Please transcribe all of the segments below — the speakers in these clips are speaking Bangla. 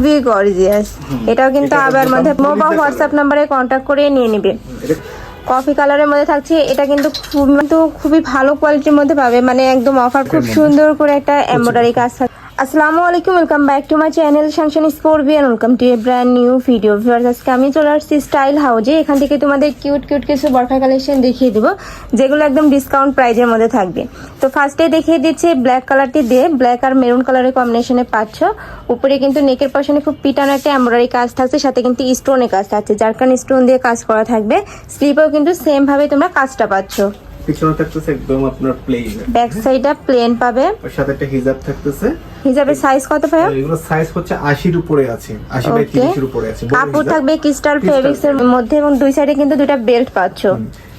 খুবই গর্জিয়াস এটাও কিন্তু আবার মধ্যে মোবাইল হোয়াটসঅ্যাপ নাম্বারে কন্ট্যাক্ট করে নিয়ে নিবে। কফি কালারের মধ্যে থাকছে এটা কিন্তু খুব কিন্তু খুবই ভালো কোয়ালিটির মধ্যে পাবে। মানে একদম অফার খুব সুন্দর করে একটা এমব্রয়ডারি কাজ থাকে আসসালামু আলাইকুম welcome back to my channel শাংশন sport Beant welcome to a brand new video viewers আজকে আমি চলে আসছি স্টাইল হাউজে এখান থেকে তোমাদের কিউট কিউট কিছু বরখা কালেকশন দেখিয়ে দেবো, যেগুলো একদম ডিসকাউন্ট প্রাইজের মধ্যে থাকবে। তো ফার্স্টে দেখিয়ে দিচ্ছি ব্ল্যাক কালারটি দিয়ে ব্ল্যাক আর মেরুন কালারের কম্বিনেশনে পাচ্ছ। উপরে কিন্তু নেকের পাশে খুব পিটানো একটা এমব্রয়ডারি কাজ থাকছে সাথে কিন্তু স্টোনে কাজ থাকছে যার কারণে স্টোন দিয়ে কাজ করা থাকবে। স্লিপেও কিন্তু সেমভাবে তোমরা কাজটা পাচ্ছ। পিছনে থাকতেছে একদম আপনার প্লেন ব্যাক সাইডটা প্লেন পাবে। ওর সাথে একটা হিজাব থাকতেছে। হিসাবে সাইজ কত ভাইয়া? এগুলো সাইজ হচ্ছে আশির উপরে আছে। আশি বাই ওকে তিরিশের উপরে আছে। কাপড় থাকবে ক্রিস্টাল ফেব্রিক্স এর মধ্যে এবং দুই সাইডে কিন্তু দুইটা বেল্ট পাচ্ছ।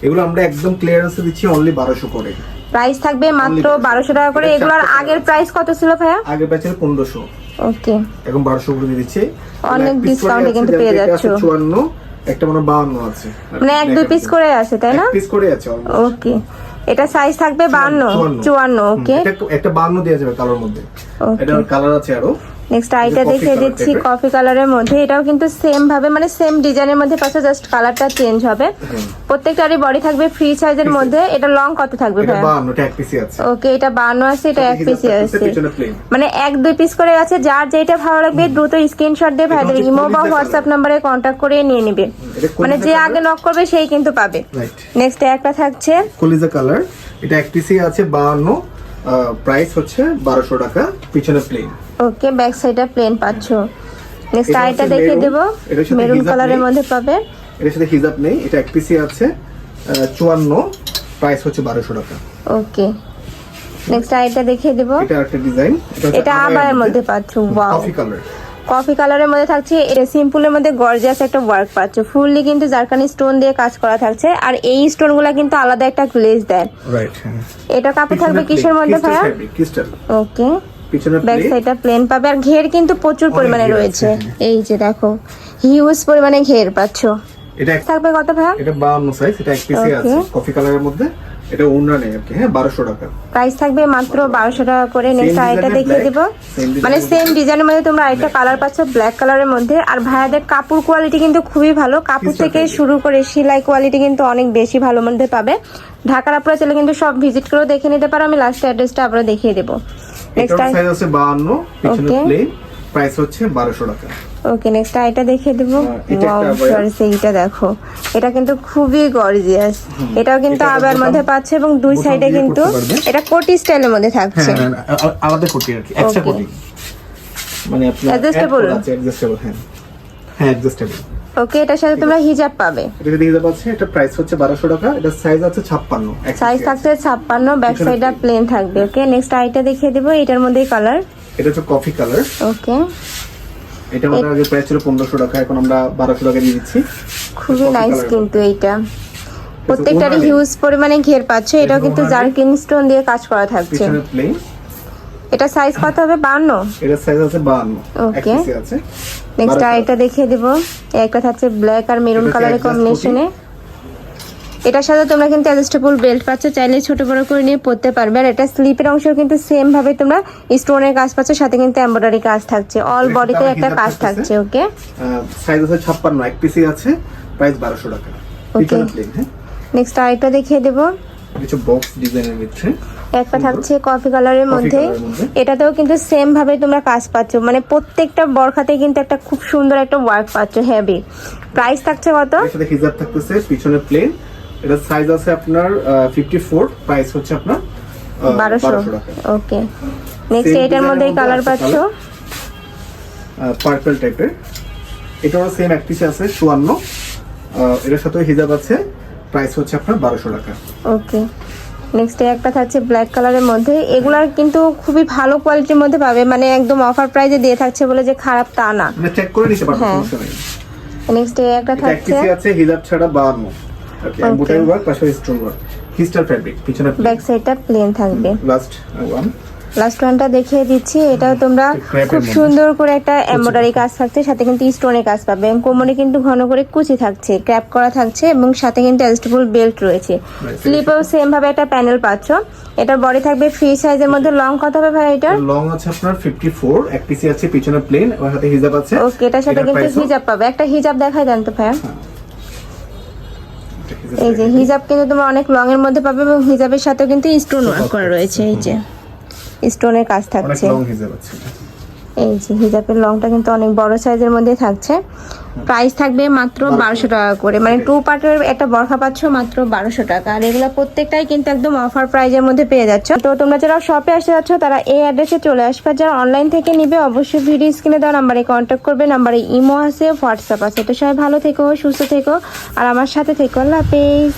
এগুলো আমরা একদম ক্লিয়ারেন্সে দিচ্ছি অনলি বারোশো করে। প্রাইস থাকবে মাত্র Only বারোশো টাকা করে। এগুলোর আগের প্রাইস কত ছিল ভাইয়া? আগে প্যাচের পনেরোশো। ওকে এখন বারোশো করে দিয়ে দিচ্ছে। অনেক আছে, কিন্তু পেয়ে যাচ্ছো। চুয়ান্ন। একটা মানে বাহান্ন আছে। মানে এক দুই পিস করে আছে তাই না? পিস করে আছে ওকে এটা সাইজ থাকবে বান্ন চুয়ান্ন। ওকে এটা একটা বাহান্ন দেওয়া যাবে কালার মধ্যে। এটার কালার আছে আরও। নেক্সট আইটা দেখিয়ে দিচ্ছি কফি কালারের মধ্যে। এটাও কিন্তু সেম ভাবে মানে সেম ডিজাইনের মধ্যে পাশে জাস্ট কালারটা চেঞ্জ হবে। প্রত্যেকটারই বডি থাকবে ফ্রি সাইজের মধ্যে। এটা লং কত থাকবে আছে। ওকে এটা বান্ন আছে এটা এক পিসি আছে। মানে এক দুই পিস করে আছে। যার যেটা ভালো লাগবে দ্রুত স্ক্রিনশট দিয়ে ভাইদের ইমো বা হোয়াটসঅ্যাপ নাম্বারে কন্ট্যাক্ট করে নিয়ে নিবে। মানে যে আগে নক করবে সেই কিন্তু পাবে। রাইট নেক্সট একটা থাকছে। কলিজা কালার এটা এক পিসি আছে বাহান্ন। প্রাইস হচ্ছে বারোশো টাকা পিছনে প্লেন ওকে ব্যাক সাইডে প্লেন পাচ্ছ। নেক্সট আইটা দেখিয়ে দেব। মেরুন কালারের মধ্যে পাবে। এটার সাথে হিজাব নেই। এটা এক পিসি আছে। চুয়ান্ন। প্রাইস হচ্ছে বারোশো টাকা। ওকে। নেক্সট আইটা দেখিয়ে দেব। এটা একটা ডিজাইন এটা আবার মধ্যে পাচ্ছ। ওয়াও কফি কালার কফি কালারের মধ্যে থাকছে এটা সিম্পলের মধ্যে গর্জিয়াস একটা ওয়ার্ক পাচ্ছ। ফুললি কিন্তু জারকানি স্টোন দিয়ে কাজ করা থাকছে। আর এই স্টোনগুলো কিন্তু আলাদা একটা গ্লেজ দেয়। রাইট হ্যাঁ। এটা কাপড় থাকবে কিসের মধ্যে ভাইয়া? ক্রিস্টাল ওকে পিছনে ব্যাক প্লেন সাইডটা প্লেন পাবে। আর ঘের কিন্তু প্রচুর পরিমাণে রয়েছে। এই যে দেখো হিউজ পরিমাণে ঘের পাচ্ছ। এটা থাকবে কত ভাইয়া এটা বাহান্ন সাইজ এটা এক পিসি আছে কফি কালারের মধ্যে। এটা ওনার নেই আর কি হ্যাঁ বারোশো টাকা। প্রাইস থাকবে মাত্র বারোশো টাকা। করে। নেক্সট আরেকটা দেখিয়ে দিব। মানে সেম ডিজাইনের মধ্যে তোমরা আরেকটা কালার পাচ্ছ ব্ল্যাক কালারের মধ্যে। আর ভাইয়াদের কাপড় কোয়ালিটি কিন্তু খুবই ভালো। কাপড় থেকে শুরু করে সেলাই কোয়ালিটি কিন্তু অনেক বেশি ভালো মধ্যে পাবে। ঢাকার আপনারা চলে কিন্তু সব ভিজিট করেও দেখে নিতে পারো। আমি লাস্ট অ্যাড্রেসটা আবার দেখিয়ে দেবো। নেক্সট এটার সাইজ আছে বাহান্ন পিছনে প্লেন প্রাইস হচ্ছে বারোশো টাকা। ওকে নেক্সট আইটা দেখে দেবো। হ্যাঁ, এটা এইটা দেখো। এটা কিন্তু খুবই গর্জিয়াস এটাও কিন্তু আবার মধ্যে পাচ্ছে এবং দুই সাইডে কিন্তু এটা কোটি স্টাইলের মধ্যে থাকছে। হ্যাঁ হ্যাঁ, আ- আলাদা কোটি আর কি এক্সট্রা কোটি। মানে আপনার Adjustable? আছে অ্যাডজাস্টেবল হ্যাঁ। হ্যাঁ অ্যাডজাস্টেবল ওকে এটার সাথে তোমরা হিজাব পাবে। এটা যদি হিসাব আছে এটা প্রাইস হচ্ছে বারোশো টাকা এটা সাইজ আছে ছাপ্পান্ন সাইজ থাকছে ছাপ্পান্ন ব্যাক পিছনে সাইডটা plain। প্লেন থাকবে ওকে নেক্সট আইটা দেখিয়ে দেবো এটার মধ্যেই কালার এটা হচ্ছে কফি কালার ওকে এটা আমাদের আগে প্রাইস ছিল পনেরোশো টাকা এখন আমরা বারোশো টাকা দিয়ে দিচ্ছি। খুবই নাইস কিন্তু এইটা। প্রত্যেকটারই হিউজ পরিমাণে ঘের পাচ্ছে এটাও কিন্তু জার্কিন স্টোন দিয়ে কাজ করা থাকছে। প্লেন এটা সাইজ কত হবে? বান্ন? এটা সাইজ আছে বাহান্ন এক Okay. পিসে আছে। নেক্সট 12 আরেকটা দেখিয়ে দিব। একটা থাকছে ব্ল্যাক আর মেরুন কালারের কম্বিনেশনে এটার সাথে তোমরা কিন্তু অ্যাডজাস্টেবল বেল্ট পাচ্ছ। চাইলে ছোট বড় করে নিয়ে পরতে পারবে। আর এটা স্লিপের অংশ কিন্তু সেম ভাবে তোমরা স্টোনের কাজ পাচ্ছ। সাথে কিন্তু এমব্রয়ডারি কাজ থাকছে। অল বডিতে একটা কাজ থাকছে ওকে সাইজ আছে ছাপ্পান্ন। এক পিসে আছে। প্রাইস বারোশো টাকা। পিছনে প্লেন হ্যাঁ? নেক্সট আরেকটা দেখিয়ে দেবো। কিছু বক্স ডিজাইনের মধ্যে। একটা থাকছে কফি কালারের মধ্যে। এর। এটাতেও কিন্তু সেম ভাবে তোমরা কাজ পাচ্ছ। মানে প্রত্যেকটা বরখাতে কিন্তু একটা খুব সুন্দর একটা ওয়ার্ক পাচ্ছ হেভি প্রাইস থাকছে কত? এর সাথে হিজাব থাকতেছে পিছনে প্লেন এটা সাইজ আছে আপনার ফিফটি ফোর প্রাইস হচ্ছে আপনার বারোশো। বারোশো টাকা। ওকে নেক্সট এটার মধ্যে এর কালার পাচ্ছ? পার্পল টাইপের এটাও সেম এক পিসে আছে চুয়ান্ন। আহ, এটার সাথে হিজাব আছে। প্রাইস হচ্ছে আপনার বারোশো টাকা। ওকে নেক্সট একটা থাকছে ব্ল্যাক কালারের মধ্যে। এগুলার কিন্তু খুবই ভালো কোয়ালিটির মধ্যে পাবে মানে একদম অফার প্রাইজে দিয়ে থাকছে বলে যে খারাপ তা না। মানে চেক করে নিতে পারব হ্যাঁ। সমস্যা নেই। নেক্সট একটা থাকছে আছে হিজাব ছাড়া বাহান্ন। ওকে বুটের ওয়ার্ক পাশে স্টোন ওয়ার্ক ক্রিস্টাল ফ্যাব্রিক পিছনে ব্যাক সাইডটা প্লেন থাকবে। লাস্ট ওয়ান লাস্ট ওয়ানটা দেখিয়ে দিচ্ছি। এটাও তোমরা খুব সুন্দর করে একটা এমব্রয়ডারি কাজ থাকছে সাথে কিন্তু স্টোনের কাজ পাবে। এবং কোমরে কিন্তু ঘন করে কুচি থাকছে ক্র্যাপ করা থাকছে এবং সাথে কিন্তু অ্যাডজাস্টেবল বেল্ট রয়েছে। স্লিপেও সেম ভাবে একটা প্যানেল পাচ্ছ। এটার বডি থাকবে ফ্রি সাইজের মধ্যে। লং কত হবে ভাই এটার? লং আছে আপনার ফিফটি ফোর এক পিসি আছে পিছনে প্লেন ওর সাথে হিজাব আছে। ওকে এটার সাথে কিন্তু হিজাব পাবে। একটা হিজাব দেখাই দেন তো ভাইয়া। এই যে হিজাব কিন্তু তোমার অনেক লং এর মধ্যে পাবে এবং হিজাবের সাথেও কিন্তু স্টোন ওয়ার্ক করা রয়েছে এই যে। স্টোনের কাজ থাকছে। এই যে হিজাবের লংটা কিন্তু অনেক বড় সাইজের মধ্যে থাকছে। প্রাইস থাকবে মাত্র বারোশো টাকা করে। মানে টু পার্টের একটা বরফা পাচ্ছ মাত্র বারোশো টাকা। আর এগুলো প্রত্যেকটাই কিন্তু একদম অফার প্রাইজের মধ্যে পেয়ে যাচ্ছ। তো তোমরা যারা শপে আসতে যাচ্ছ তারা এই অ্যাড্রেসে চলে আসবে। যারা অনলাইন থেকে নিবে অবশ্যই ভিডিও স্ক্রিনে দেওয়া নাম্বারে কন্ট্যাক্ট করবে। নাম্বারে ইমো আছে হোয়াটসঅ্যাপ আছে। তো সবাই ভালো থেকো সুস্থ থেকো। আর আমার সাথে থেকো। আল্লাহ হাফেজ।